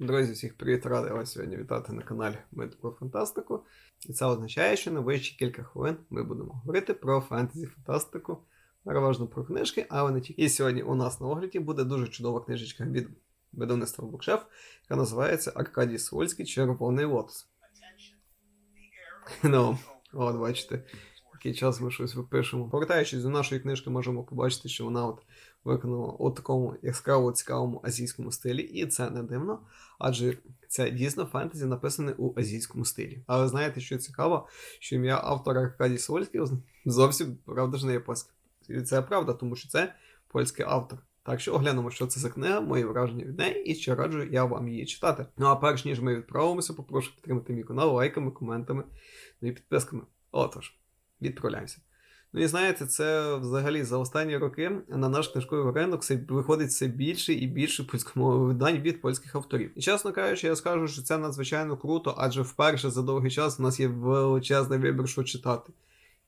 Друзі, всіх привіт, радий вас сьогодні вітати на каналі Ми про фантастику. І це означає, що найближчі кілька хвилин ми будемо говорити про фентезі фантастику, переважно про книжки, але не тільки. І сьогодні у нас на огляді буде дуже чудова книжечка від видавництва Букшеф, яка називається Аркадій Сольський Червоний лотос. Ну, от бачите, який час ми щось випишемо. Повертаючись до нашої книжки, можемо побачити, що вона от виконана у такому яскраво цікавому азійському стилі, і це не дивно, адже це дійсно фентезі написане у азійському стилі. Але знаєте, що цікаво, що ім'я автора Аркадій Сольський зовсім правда ж не японське. І це правда, тому що це польський автор. Так що оглянемо, що це за книга, мої враження від неї, і чи раджу я вам її читати. Ну а перш ніж ми відправимося, попрошу підтримати мій канал лайками, коментами ну і підписками. Отож, відправляємося. Ну і знаєте, це взагалі за останні роки на наш книжковий ринок виходить все більше і більше польськомовних видань від польських авторів. І чесно кажучи, я скажу, що це надзвичайно круто, адже вперше за довгий час у нас є величезний вибір, що читати.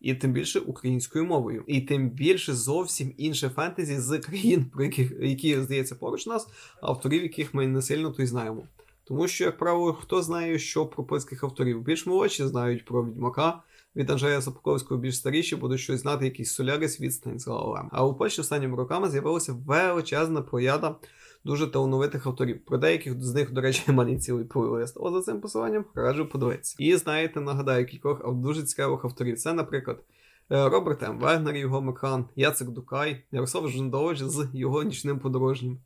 І тим більше українською мовою, і тим більше зовсім інше фентезі з країн, про яких які здається поруч нас, авторів, яких ми не сильно то й знаємо. Тому що, як правило, хто знає, що про польських авторів більш молодші знають про відьмака, від Анджея Сапковського більш старіші будуть щось знати, якийсь солярис від Станіслава Лема. А у Польщі останніми роками з'явилася величезна прояда дуже талановитих авторів. Про деяких з них, до речі, має цілий плейлист. О, за цим посиланням раджу подивитися. І знаєте, нагадаю, кількох дуже цікавих авторів. Це, наприклад. Роберт М. Вегнер, його Мекран, Яцек Дукай, Ярослав Жендович з його нічним подорожнім.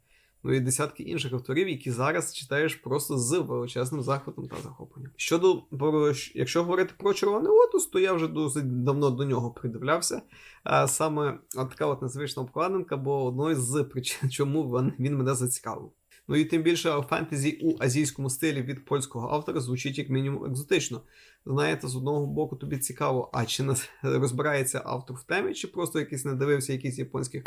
Ну і десятки інших авторів, які зараз читаєш просто з величезним захватом та захопленням. Щодо якщо говорити про червоний лотос, то я вже досить давно до нього придивлявся. А саме така от незвична обкладинка, бо одною з причин, чому він мене зацікавив. Ну і тим більше фентезі у азійському стилі від польського автора звучить як мінімум екзотично. Знаєте, з одного боку тобі цікаво, а чи не розбирається автор в темі, чи просто якийсь не дивився якісь японських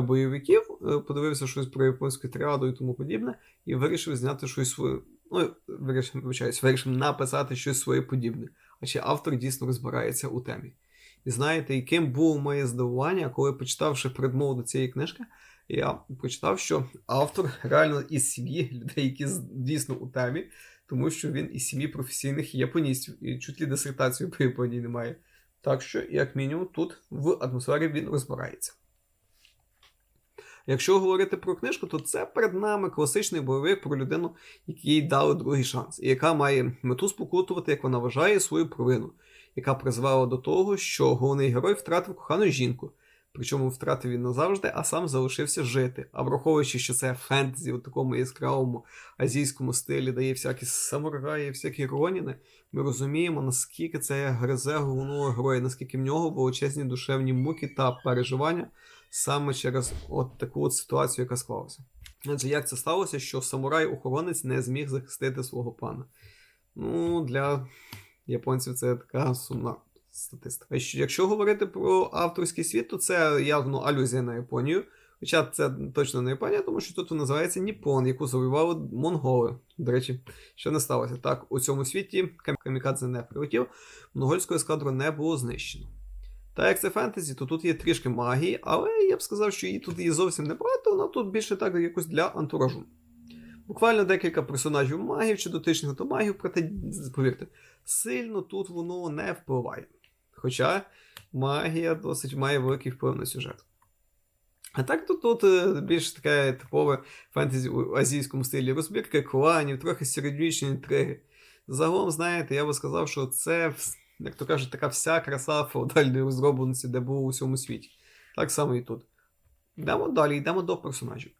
бойовиків, подивився щось про японську тріаду і тому подібне, і вирішив зняти щось своє. Ну, вирішив, вибачаюсь, вирішив написати щось своє подібне. А чи автор дійсно розбирається у темі. І знаєте, яким було моє здивування, коли почитавши передмову до цієї книжки, я почитав, що автор реально із сім'ї людей, які дійсно у темі, тому що він із сім'ї професійних японістів і чуть ли дисертацію по Японії немає. Так що, як мінімум, тут в атмосфері він розбирається. Якщо говорити про книжку, то це перед нами класичний бойовик про людину, якій дали другий шанс, і яка має мету спокутувати, як вона вважає, свою провину, яка призвела до того, що головний герой втратив кохану жінку. Причому втратив він назавжди, а сам залишився жити. А враховуючи, що це фентезі у такому яскравому азійському стилі, дає всякі самураї, всякі роніни, ми розуміємо, наскільки це гризе головного героя, наскільки в нього величезні душевні муки та переживання саме через от таку от ситуацію, яка склалася. Адже як це сталося, що самурай-охоронець не зміг захистити свого пана? Ну, для японців це така сумна статистика. Якщо говорити про авторський світ, то це явно алюзія на Японію. Хоча це точно не Японія, тому що тут називається Ніпон, яку завоювали монголи. До речі, що не сталося. Так, у цьому світі камікадзе не прилетів, монгольського ескадру не було знищено. Та як це фентезі, то тут є трішки магії, але я б сказав, що її тут є зовсім не багато, вона тут більше так якось для антуражу. Буквально декілька персонажів магів чи дотичних до магів, проте, повірте, сильно тут воно не впливає. Хоча магія досить має великий вплив на сюжет. А так то тут е, більш таке типове фентезі у азійському стилі розбірка кланів, трохи середньовічні інтриги. Загалом, знаєте, я би сказав, що це як то кажуть, така вся краса феодальної розробленості, де було у всьому світі. Так само і тут. Йдемо далі, йдемо до персонажів.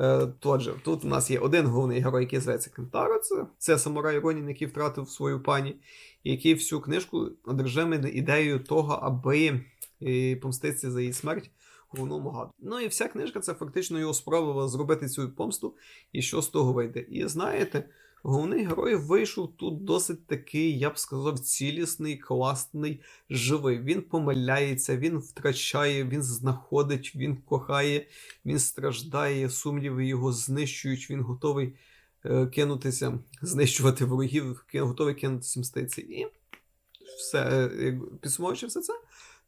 Е, Тотже, тут у нас є один головний герой, який зветься Кентаро. Це, це самурай Ронін, який втратив свою пані, який всю книжку одержимий ідеєю того, аби помститися за її смерть головному гаду. Ну і вся книжка це фактично його спроба зробити цю помсту, і що з того вийде. І знаєте. Головний герой вийшов тут досить такий, я б сказав, цілісний, класний, живий. Він помиляється, він втрачає, він знаходить, він кохає, він страждає, сумніви його знищують, він готовий е, кинутися, знищувати ворогів, готовий кинутися мститися. І все, е, підсумовуючи все це,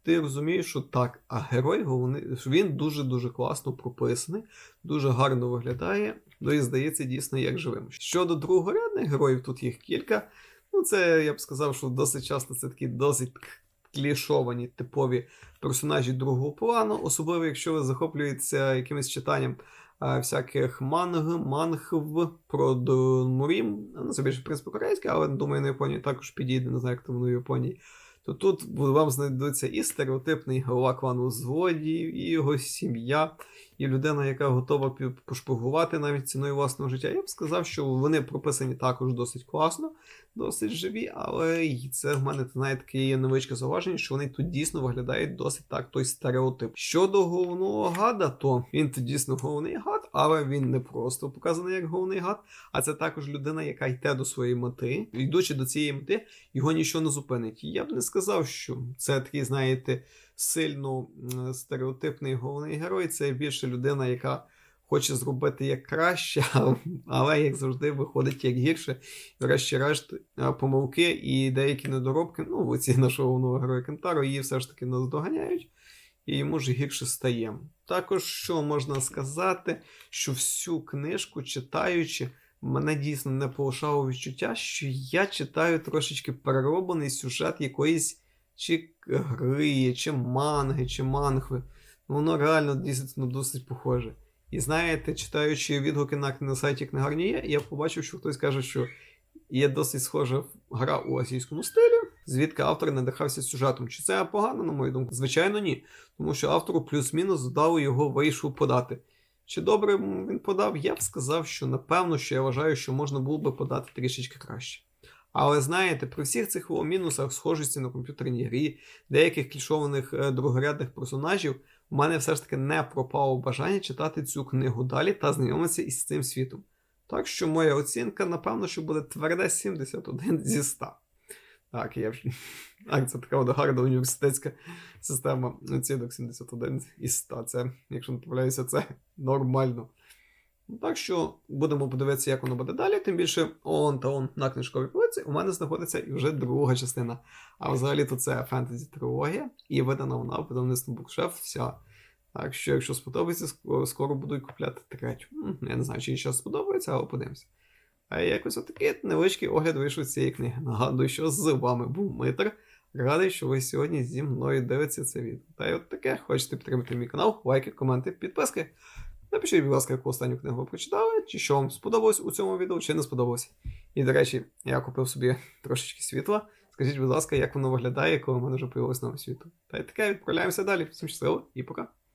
ти розумієш, що так, а герой головний, він дуже-дуже класно прописаний, дуже гарно виглядає, ну і здається дійсно як живим. Щодо другорядних героїв, тут їх кілька. Ну, це я б сказав, що досить часто це такі досить клішовані типові персонажі другого плану, особливо якщо ви захоплюєтеся якимось читанням всяких манг, мангв про Донмурім. Ну, це більше в корейське, але думаю, на Японії також підійде, не знаю, як там в Японії. То тут вам знайдуться і стереотипний голова клану злодіїв, і його сім'я, і людина, яка готова пошпигувати навіть ціною власного життя. Я б сказав, що вони прописані також досить класно, досить живі, але це в мене знає таке невеличке зауваження, що вони тут дійсно виглядають досить так той стереотип. Щодо головного гада, то він тут дійсно головний гад, але він не просто показаний як головний гад, а це також людина, яка йде до своєї мети. Йдучи до цієї мети, його нічого не зупинить. Я б не сказав, що це такий, знаєте, сильно стереотипний головний герой. Це більше людина, яка хоче зробити як краще, але як завжди виходить як гірше. Врешті-решт, помилки і деякі недоробки, ну, в оці нашого головного героя Кентаро, її все ж таки наздоганяють. І йому ж гірше стає. Також що можна сказати, що всю книжку читаючи, мене дійсно не полишало відчуття, що я читаю трошечки перероблений сюжет якоїсь чи гри, чи манги, чи мангви. Воно реально дійсно досить похоже. І знаєте, читаючи відгуки на, на сайті книгарні я побачив, що хтось каже, що є досить схожа гра у азійському стилі, звідки автор надихався сюжетом. Чи це погано, на мою думку? Звичайно, ні. Тому що автору плюс-мінус дали його вийшов подати. Чи добре він подав? Я б сказав, що напевно, що я вважаю, що можна було би подати трішечки краще. Але знаєте, при всіх цих мінусах схожості на комп'ютерній грі, деяких клішованих е, другорядних персонажів, у мене все ж таки не пропало бажання читати цю книгу далі та знайомитися із цим світом. Так що моя оцінка, напевно, що буде тверде 71 зі 100. Так, я. Так, це така гарна університетська система оцінок 71 із 100. Це, якщо не помиляюся, це нормально. Ну, Так що будемо подивитися, як воно буде далі. Тим більше он та он на книжковій полиці у мене знаходиться і вже друга частина. А взагалі то це фентезі трилогія, і видана вона в видавництві Букшеф вся. Так що, якщо сподобається, скоро буду купляти третю. Я не знаю, чи їй зараз сподобається, але подивимося. А якось отакий невеличкий огляд вийшов цієї книги. Нагадую, що з вами був Митр. Радий, що ви сьогодні зі мною дивитеся це відео. Та й от таке, хочете підтримати мій канал, лайки, коменти, підписки. Напишіть, будь ласка, яку останню книгу ви прочитали, чи що вам сподобалось у цьому відео, чи не сподобалося. І, до речі, я купив собі трошечки світла. Скажіть, будь ласка, як воно виглядає, коли в мене вже появилось нове світло. Та й таке, відправляємося далі. Всім щасливо і пока.